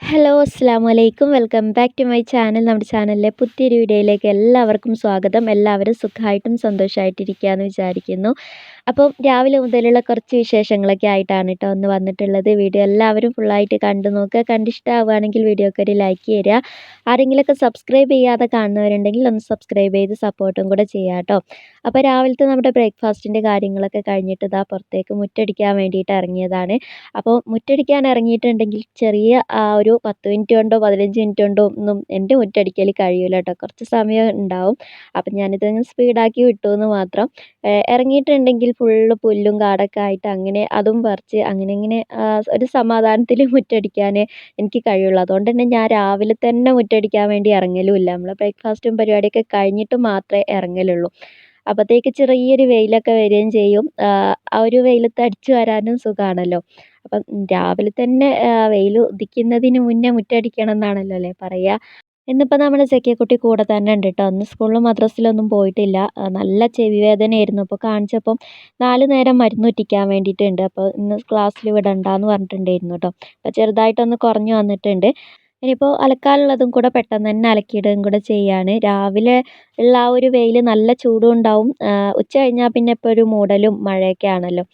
Hello അസ്സാം വലൈക്കും welcome back to my channel നമ്മുടെ ചാനലിലെ പുതിയൊരു വീഡിയോയിലേക്ക് എല്ലാവർക്കും സ്വാഗതം. എല്ലാവരും സുഖമായിട്ടും സന്തോഷമായിട്ടിരിക്കുകയെന്ന് വിചാരിക്കുന്നു. അപ്പം രാവിലെ മുതലുള്ള കുറച്ച് വിശേഷങ്ങളൊക്കെ ആയിട്ടാണ് കേട്ടോ ഒന്ന് വന്നിട്ടുള്ളത്. വീഡിയോ എല്ലാവരും ഫുള്ളായിട്ട് കണ്ടു നോക്കുക. കണ്ടിഷ്ടമാവുകയാണെങ്കിൽ വീഡിയോക്ക് ഒരു ലൈക്ക് തരിക. ആരെങ്കിലുമൊക്കെ സബ്സ്ക്രൈബ് ചെയ്യാതെ കാണുന്നവരുണ്ടെങ്കിൽ ഒന്ന് സബ്സ്ക്രൈബ് ചെയ്ത് സപ്പോർട്ടും കൂടെ ചെയ്യാം കേട്ടോ. അപ്പോൾ രാവിലത്തെ നമ്മുടെ ബ്രേക്ക്ഫാസ്റ്റിന്റെ കാര്യങ്ങളൊക്കെ കഴിഞ്ഞിട്ട് ഇതാ പുറത്തേക്ക് മുറ്റടിക്കാൻ വേണ്ടിയിട്ട് ഇറങ്ങിയതാണ്. അപ്പോൾ മുറ്റടിക്കാൻ ഇറങ്ങിയിട്ടുണ്ടെങ്കിൽ ചെറിയ ആ ഒരു പത്ത് മിനിറ്റ് കൊണ്ടോ പതിനഞ്ച് മിനിറ്റ് കൊണ്ടോ ഒന്നും എന്റെ മുറ്റടിക്കൽ കഴിയില്ല കേട്ടോ കുറച്ച് സമയം ഉണ്ടാവും. അപ്പം ഞാനിതങ്ങ് സ്പീഡാക്കി വിട്ടു എന്ന് മാത്രം. ഇറങ്ങിയിട്ടുണ്ടെങ്കിൽ ഫുള്ള് പുല്ലും കാടൊക്കെ ആയിട്ട് അങ്ങനെ അതും പറിച്ച് അങ്ങനെ ഇങ്ങനെ ഒരു സമാധാനത്തിൽ മുറ്റടിക്കാൻ എനിക്ക് കഴിയുള്ളൂ. അതുകൊണ്ട് തന്നെ ഞാൻ രാവിലെ തന്നെ മുറ്റടിക്കാൻ വേണ്ടി ഇറങ്ങലുമില്ല. നമ്മൾ ബ്രേക്ക്ഫാസ്റ്റും പരിപാടിയൊക്കെ കഴിഞ്ഞിട്ട് മാത്രമേ ഇറങ്ങലുള്ളൂ. അപ്പോഴത്തേക്ക് ചെറിയൊരു വെയിലൊക്കെ വരികയും ചെയ്യും. ആ ഒരു വെയിലത്ത് അടിച്ചു വരാനും സുഖമാണല്ലോ അപ്പം രാവിലെ തന്നെ വെയിൽ ഉദിക്കുന്നതിന് മുന്നേ മുറ്റടിക്കണം എന്നാണല്ലോ അല്ലേ പറയുക. ഇന്നിപ്പോൾ നമ്മുടെ സെക്കിയക്കുട്ടി കൂടെ തന്നെ ഉണ്ട് കേട്ടോ. അന്ന് സ്കൂളിലും മദ്രസയിലൊന്നും പോയിട്ടില്ല. നല്ല ചെവി വേദനയായിരുന്നു. അപ്പോൾ കാണിച്ചപ്പം നാല് നേരം മരുന്ന് ഉറ്റിക്കാൻ വേണ്ടിയിട്ടുണ്ട്. അപ്പോൾ ഇന്ന് ക്ലാസ്സിൽ വിടണ്ടെന്ന് പറഞ്ഞിട്ടുണ്ടായിരുന്നു കേട്ടോ. അപ്പോൾ ചെറുതായിട്ടൊന്ന് കുറഞ്ഞു വന്നിട്ടുണ്ട്. ഇനിയിപ്പോൾ അലക്കാനുള്ളതും കൂടെ പെട്ടെന്ന് തന്നെ അലക്കിയിടുകയും കൂടെ ചെയ്യാണ് രാവിലെ ഉള്ള ആ ഒരു വെയിൽ നല്ല ചൂടും ഉണ്ടാവും. ഉച്ച കഴിഞ്ഞാൽ പിന്നെ ഇപ്പോൾ ഒരു മൂടലും മഴയൊക്കെ ആണല്ലോ.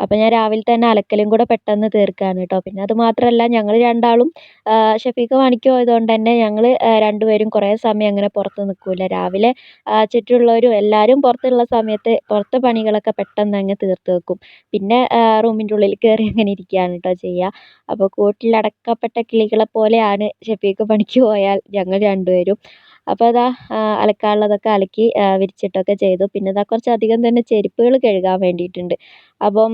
അപ്പോൾ ഞാൻ രാവിലെ തന്നെ അലക്കലും കൂടെ പെട്ടെന്ന് തീർക്കുകയാണ് കേട്ടോ. പിന്നെ അത് മാത്രമല്ല ഞങ്ങൾ രണ്ടാളും ഷഫീഖ് പണിക്ക് പോയതുകൊണ്ട് തന്നെ ഞങ്ങൾ രണ്ടുപേരും കുറേ സമയം അങ്ങനെ പുറത്ത് നിൽക്കില്ല രാവിലെ ചുറ്റുമുള്ളവരും എല്ലാവരും പുറത്തുള്ള സമയത്ത് പുറത്തെ പണികളൊക്കെ പെട്ടെന്ന് അങ്ങ് തീർത്ത് വെക്കും. പിന്നെ റൂമിന്റെ ഉള്ളിൽ കയറി അങ്ങനെ ഇരിക്കുകയാണ് കേട്ടോ ചെയ്യുക അപ്പോൾ കൂട്ടിലടക്കപ്പെട്ട കിളികളെ പോലെയാണ് ഷഫീഖ് പണിക്ക് പോയാൽ ഞങ്ങൾ രണ്ടുപേരും. അപ്പോൾ അതാ അലക്കാനുള്ളതൊക്കെ അലക്കി വിരിച്ചിട്ടൊക്കെ ചെയ്തു. പിന്നെ ഇതാ കുറച്ചധികം തന്നെ ചെരുപ്പുകൾ കഴുകാൻ വേണ്ടിയിട്ടുണ്ട്. അപ്പം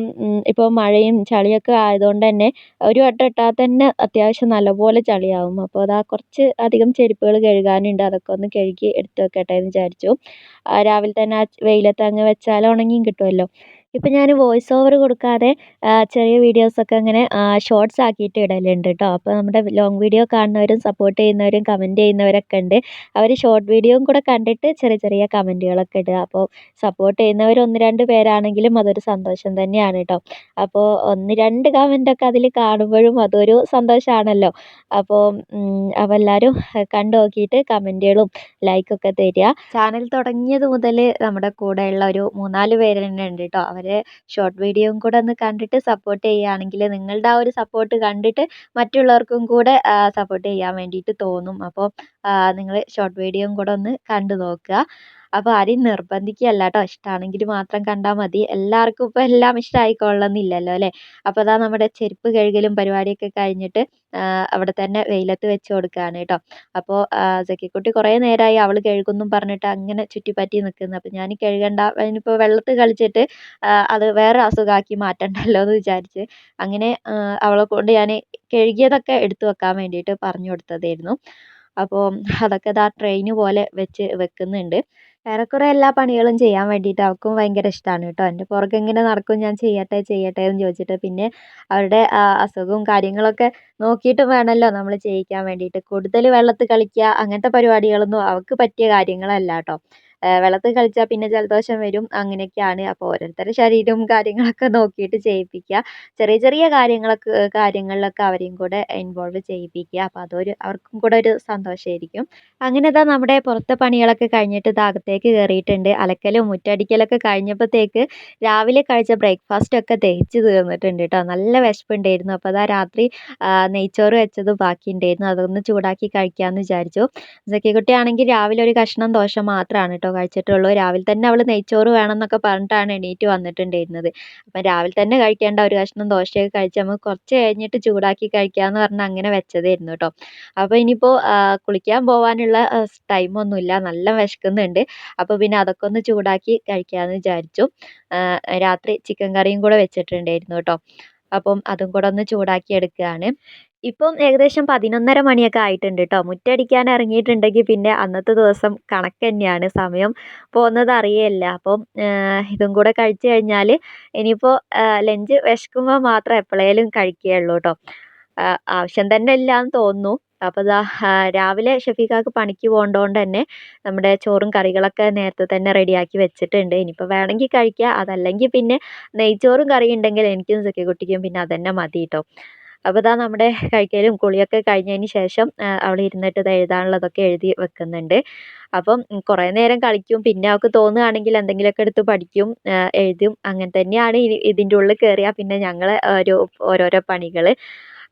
ഇപ്പോൾ മഴയും ചളിയൊക്കെ ആയതുകൊണ്ട് തന്നെ ഒരു വട്ടം ഇട്ടാൽ തന്നെ അത്യാവശ്യം നല്ലപോലെ ചളിയാവും. അപ്പോൾ അതാ കുറച്ച് അധികം ചെരുപ്പുകൾ കഴുകാനുണ്ട്. അതൊക്കെ ഒന്ന് കഴുകി എടുത്ത് വെക്കട്ടെ എന്ന് വിചാരിച്ചു. രാവിലെ തന്നെ വെയിലത്ത് അങ്ങ് വെച്ചാൽ ഉണങ്ങിയും കിട്ടുമല്ലോ. ഇപ്പം ഞാൻ വോയിസ് ഓവർ കൊടുക്കാതെ ചെറിയ വീഡിയോസൊക്കെ അങ്ങനെ ഷോർട്സ് ആക്കിയിട്ട് ഇടലുണ്ട് കേട്ടോ അപ്പോൾ നമ്മുടെ ലോങ് വീഡിയോ കാണുന്നവരും സപ്പോർട്ട് ചെയ്യുന്നവരും കമന്റ് ചെയ്യുന്നവരൊക്കെ ഉണ്ട്. അവർ ഷോർട്ട് വീഡിയോയും കൂടെ കണ്ടിട്ട് ചെറിയ ചെറിയ കമന്റുകളൊക്കെ ഇടുക. അപ്പോൾ സപ്പോർട്ട് ചെയ്യുന്നവർ ഒന്ന് രണ്ട് പേരാണെങ്കിലും അതൊരു സന്തോഷം തന്നെയാണ് കേട്ടോ അപ്പോൾ ഒന്ന് രണ്ട് കമന്റൊക്കെ അതിൽ കാണുമ്പോഴും അതൊരു സന്തോഷമാണല്ലോ അപ്പോൾ അപ്പോൾ എല്ലാവരും കണ്ടു നോക്കിയിട്ട് കമന്റുകളും ലൈക്കൊക്കെ തരിക. ചാനൽ തുടങ്ങിയത് മുതൽ നമ്മുടെ കൂടെയുള്ള ഒരു മൂന്നാൽ പേര് തന്നെ ഉണ്ട് കേട്ടോ അവർ ഷോർട്ട് വീഡിയോയും കൂടെ ഒന്ന് കണ്ടിട്ട് സപ്പോർട്ട് ചെയ്യുകയാണെങ്കിൽ നിങ്ങളുടെ ആ ഒരു സപ്പോർട്ട് കണ്ടിട്ട് മറ്റുള്ളവർക്കും കൂടെ സപ്പോർട്ട് ചെയ്യാൻ വേണ്ടിയിട്ട് തോന്നും. അപ്പോൾ നിങ്ങൾ ഷോർട്ട് വീഡിയോയും കൂടെ ഒന്ന് കണ്ടു നോക്കുക. അപ്പോൾ ആരെയും നിർബന്ധിക്കുകയല്ല കേട്ടോ ഇഷ്ടമാണെങ്കിൽ മാത്രം കണ്ടാൽ മതി. എല്ലാവർക്കും ഇപ്പോൾ എല്ലാം ഇഷ്ടമായിക്കൊള്ളണമെന്നില്ലല്ലോ അല്ലേ? അപ്പോൾ അതാ നമ്മുടെ ചെരുപ്പ് കഴുകലും പരിപാടിയൊക്കെ കഴിഞ്ഞിട്ട് അവിടെ തന്നെ വെയിലത്ത് വെച്ച് കൊടുക്കുകയാണ് കേട്ടോ. അപ്പോൾ സക്കിക്കുട്ടി കുറേ നേരമായി അവൾ കഴുകുന്നും പറഞ്ഞിട്ട് അങ്ങനെ ചുറ്റിപ്പറ്റി നിൽക്കുന്നു അപ്പോൾ ഞാൻ കഴുകണ്ട ഇനിയിപ്പോൾ വെള്ളത്തിൽ കളിച്ചിട്ട് അത് വേറെ അസുഖമാക്കി മാറ്റണ്ടല്ലോ എന്ന് വിചാരിച്ച് അങ്ങനെ അവളെ കൊണ്ട് ഞാൻ കഴുകിയതൊക്കെ എടുത്തു വെക്കാൻ വേണ്ടിയിട്ട് പറഞ്ഞു കൊടുത്തതായിരുന്നു. അപ്പോൾ അതൊക്കെ ദാ ട്രെയിൻ പോലെ വെച്ച് വെക്കുന്നുണ്ട്. ഏറെക്കുറെ എല്ലാ പണികളും ചെയ്യാൻ വേണ്ടിയിട്ട് അവൾക്കും ഭയങ്കര ഇഷ്ടമാണ് കേട്ടോ. എന്റെ പുറകെ ഇങ്ങനെ നടക്കും ഞാൻ ചെയ്യട്ടെ ചെയ്യട്ടെ എന്ന് ചോദിച്ചിട്ട് പിന്നെ അവരുടെ അസുഖവും കാര്യങ്ങളൊക്കെ നോക്കിയിട്ട് വേണമല്ലോ നമ്മൾ ചെയ്യിക്കാൻ വേണ്ടിയിട്ട്. കൂടുതൽ വെള്ളത്തിൽ കളിക്കുക അങ്ങനത്തെ പരിപാടികളൊന്നും അവൾക്ക് പറ്റിയ കാര്യങ്ങളല്ല കേട്ടോ. വെള്ളത്തിൽ കളിച്ചാൽ പിന്നെ ജലദോഷം വരും. അങ്ങനെയൊക്കെയാണ്. അപ്പോൾ ഓരോരുത്തരുടെ ശരീരവും കാര്യങ്ങളൊക്കെ നോക്കിയിട്ട് ചെയ്യിപ്പിക്കുക. ചെറിയ ചെറിയ കാര്യങ്ങളൊക്കെ കാര്യങ്ങളിലൊക്കെ അവരെയും കൂടെ ഇൻവോൾവ് ചെയ്യിപ്പിക്കുക. അപ്പോൾ അതൊരു അവർക്കും കൂടെ ഒരു സന്തോഷമായിരിക്കും അങ്ങനെ ഇതാ നമ്മുടെ പുറത്തെ പണികളൊക്കെ കഴിഞ്ഞിട്ട് ഇത് കയറിയിട്ടുണ്ട് അലക്കലും മുറ്റടിക്കലൊക്കെ കഴിഞ്ഞപ്പോഴത്തേക്ക് രാവിലെ കഴിച്ച ബ്രേക്ക്ഫാസ്റ്റ് ഒക്കെ തേച്ച് തീർന്നിട്ടുണ്ട് കേട്ടോ നല്ല വിശപ്പുണ്ടായിരുന്നു. അപ്പോൾ അതാ രാത്രി നെയ്ച്ചോറ് വെച്ചത് ബാക്കിയുണ്ടായിരുന്നു. അതൊന്ന് ചൂടാക്കി കഴിക്കാമെന്ന് വിചാരിച്ചു. സക്കിക്കുട്ടിയാണെങ്കിൽ രാവിലെ ഒരു കഷ്ണം ദോശ മാത്രമാണ് കേട്ടോ കഴിച്ചിട്ടുള്ളൂ. രാവിലെ തന്നെ അവൾ നെയ്ച്ചോറ് വേണം എന്നൊക്കെ പറഞ്ഞിട്ടാണ് എണീറ്റ് വന്നിട്ടുണ്ടായിരുന്നത്. അപ്പം രാവിലെ തന്നെ കഴിക്കേണ്ട ഒരു കഷ്ണം ദോശയൊക്കെ കഴിച്ച് നമുക്ക് കുറച്ച് കഴിഞ്ഞിട്ട് ചൂടാക്കി കഴിക്കാമെന്ന് പറഞ്ഞ് അങ്ങനെ വെച്ചതായിരുന്നു കേട്ടോ. അപ്പോൾ ഇനിയിപ്പോൾ കുളിക്കാൻ പോകാനുള്ള ടൈമൊന്നുമില്ല. നല്ല വിശക്കുന്നുണ്ട്. അപ്പോൾ പിന്നെ അതൊക്കെ ഒന്ന് ചൂടാക്കി കഴിക്കാമെന്ന് വിചാരിച്ചു. രാത്രി ചിക്കൻ കറിയും കൂടെ വെച്ചിട്ടുണ്ടായിരുന്നു കേട്ടോ. അപ്പം അതും കൂടെ ഒന്ന് ചൂടാക്കി എടുക്കുകയാണ്. ഇപ്പം ഏകദേശം പതിനൊന്നര മണിയൊക്കെ ആയിട്ടുണ്ട് കേട്ടോ മുറ്റടിക്കാൻ ഇറങ്ങിയിട്ടുണ്ടെങ്കിൽ പിന്നെ അന്നത്തെ ദിവസം കണക്ക് തന്നെയാണ്. സമയം പോകുന്നത് അറിയേയില്ല. അപ്പം ഇതും കൂടെ കഴിച്ചു കഴിഞ്ഞാൽ ഇനിയിപ്പോൾ ലഞ്ച് വിശക്കുമ്പോൾ മാത്രം എപ്പോഴേലും കഴിക്കുകയുള്ളൂ കേട്ടോ ആവശ്യം തന്നെ ഇല്ല എന്ന് തോന്നുന്നു അപ്പോൾ ഇതാ രാവിലെ ഷഫീഖാക്ക് പണിക്ക് പോകേണ്ടതുകൊണ്ട് തന്നെ നമ്മുടെ ചോറും കറികളൊക്കെ നേരത്തെ തന്നെ റെഡിയാക്കി വെച്ചിട്ടുണ്ട്. ഇനിയിപ്പോൾ വേണമെങ്കിൽ കഴിക്കുക അതല്ലെങ്കിൽ പിന്നെ നെയ്ച്ചോറും കറിയുണ്ടെങ്കിൽ എനിക്കും സഖിക്കുട്ടിക്കും പിന്നെ അതന്നെ മതി കേട്ടോ അപ്പോൾ ഇതാ നമ്മുടെ കഴിക്കലും കുളിയൊക്കെ കഴിഞ്ഞതിന് ശേഷം അവൾ ഇരുന്നിട്ട് ഇത് എഴുതാനുള്ളതൊക്കെ എഴുതി വെക്കുന്നുണ്ട്. അപ്പം കുറേ നേരം കളിക്കും. പിന്നെ അവൾക്ക് തോന്നുകയാണെങ്കിൽ എന്തെങ്കിലുമൊക്കെ എടുത്ത് പഠിക്കും എഴുതും. അങ്ങനെ തന്നെയാണ് ഇതിന്റെ ഉള്ളിൽ കയറിയാൽ പിന്നെ ഞങ്ങൾ ഒരു ഓരോരോ പണികൾ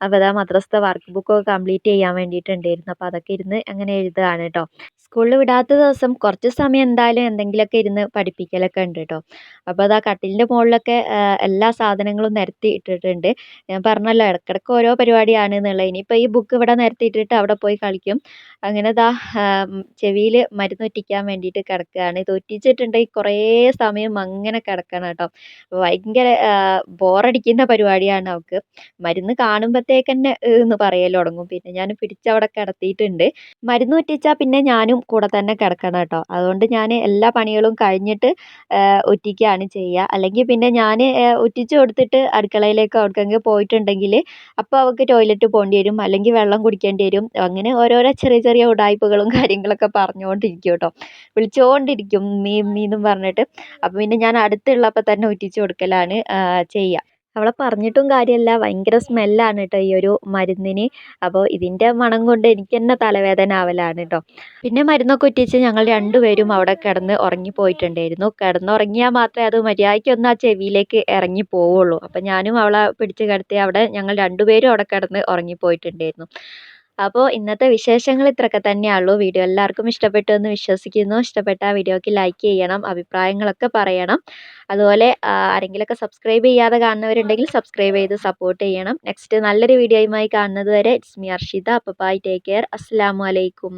അപ്പോൾ അതാ മദ്രസത്തെ വർക്ക് ബുക്കൊക്കെ കംപ്ലീറ്റ് ചെയ്യാൻ വേണ്ടിയിട്ടുണ്ടായിരുന്നു അപ്പോൾ അതൊക്കെ ഇരുന്ന് അങ്ങനെ എഴുതുകയാണ് കേട്ടോ സ്കൂളിൽ വിടാത്ത ദിവസം കുറച്ച് സമയം എന്തായാലും എന്തെങ്കിലുമൊക്കെ ഇരുന്ന് പഠിപ്പിക്കലൊക്കെ ഉണ്ട് കേട്ടോ. അപ്പോൾ അതാ കട്ടിലിന്റെ മുകളിലൊക്കെ എല്ലാ സാധനങ്ങളും നിരത്തി ഇട്ടിട്ടുണ്ട്. ഞാൻ പറഞ്ഞല്ലോ ഇടയ്ക്കിടയ്ക്ക് ഓരോ പരിപാടിയാണ് എന്നുള്ളത്. ഇനിയിപ്പോൾ ഈ ബുക്ക് ഇവിടെ നിരത്തി ഇട്ടിട്ട് അവിടെ പോയി കളിക്കും. അങ്ങനെ ദാ ചെവിയിൽ മരുന്ന് ഒറ്റിക്കാൻ വേണ്ടിയിട്ട് കിടക്കുകയാണ്. ഇത് ഒറ്റിച്ചിട്ടുണ്ടെങ്കിൽ കുറേ സമയം അങ്ങനെ കിടക്കണം കേട്ടോ. ഭയങ്കര ബോറടിക്കുന്ന പരിപാടിയാണ് അവൾക്ക് മരുന്ന് കാണുമ്പോഴത്തേക്ക് തന്നെ എന്ന് പറയൽ തുടങ്ങും. പിന്നെ ഞാൻ പിടിച്ചവിടെ കിടത്തിയിട്ടുണ്ട്. മരുന്ന് ഒറ്റിച്ചാൽ പിന്നെ ഞാനും കൂടെ തന്നെ കിടക്കണം കേട്ടോ. അതുകൊണ്ട് ഞാൻ എല്ലാ പണികളും കഴിഞ്ഞിട്ട് ഒറ്റിക്കുകയാണ് ചെയ്യുക. അല്ലെങ്കിൽ പിന്നെ ഞാൻ ഒറ്റിച്ച് കൊടുത്തിട്ട് അടുക്കളയിലേക്ക് എവിടേക്കെങ്കിലും പോയിട്ടുണ്ടെങ്കിൽ അപ്പോൾ അവൾക്ക് ടോയ്ലറ്റ് പോകേണ്ടി വരും. അല്ലെങ്കിൽ വെള്ളം കുടിക്കേണ്ടി വരും. അങ്ങനെ ഓരോരോ ചെറിയ ചെറിയ ഉടായ്പകളും കാര്യങ്ങളൊക്കെ പറഞ്ഞുകൊണ്ടിരിക്കും കേട്ടോ. വിളിച്ചുകൊണ്ടിരിക്കും മീ മീ എന്നും പറഞ്ഞിട്ട്. അപ്പോൾ പിന്നെ ഞാൻ അടുത്തുള്ളപ്പോൾ തന്നെ ഒറ്റിച്ച് കൊടുക്കലാണ് ചെയ്യുക അവളെ പറഞ്ഞിട്ടും കാര്യമില്ല ഭയങ്കര സ്മെല്ലാണ് കേട്ടോ ഈ ഒരു മരുന്നിന്. അപ്പോൾ ഇതിന്റെ മണം കൊണ്ട് എനിക്ക് തന്നെ തലവേദന ആവലാണ് കേട്ടോ പിന്നെ മരുന്നൊക്കെ ഒറ്റിച്ച് ഞങ്ങൾ രണ്ടുപേരും അവിടെ കിടന്ന് ഉറങ്ങിപ്പോയിട്ടുണ്ടായിരുന്നു കിടന്നുറങ്ങിയാൽ മാത്രമേ അത് മര്യാദയ്ക്കൊന്ന് ആ ചെവിയിലേക്ക് ഇറങ്ങി പോവുള്ളൂ. അപ്പം ഞാനും അവളെ പിടിച്ച് കിടത്തി അവിടെ ഞങ്ങൾ രണ്ടുപേരും അവിടെ കിടന്ന് ഉറങ്ങിപ്പോയിട്ടുണ്ടായിരുന്നു അപ്പോൾ ഇന്നത്തെ വിശേഷങ്ങൾ ഇത്രയൊക്കെ തന്നെയുള്ളൂ വീഡിയോ എല്ലാവർക്കും ഇഷ്ടപ്പെട്ടു എന്ന് വിശ്വസിക്കുന്നു. ഇഷ്ടപ്പെട്ട വീഡിയോക്ക് ലൈക്ക് ചെയ്യണം അഭിപ്രായങ്ങളൊക്കെ പറയണം. അതുപോലെ ആരെങ്കിലുമൊക്കെ സബ്സ്ക്രൈബ് ചെയ്യാതെ കാണുന്നവരുണ്ടെങ്കിൽ സബ്സ്ക്രൈബ് ചെയ്ത് സപ്പോർട്ട് ചെയ്യണം. നെക്സ്റ്റ് നല്ലൊരു വീഡിയോയുമായി കാണുന്നത് വരെ ഇറ്റ്സ് മി അർഷിത. അപ്പോൾ ബൈ ടേക്ക് കെയർ അസ്സാം വലൈക്കും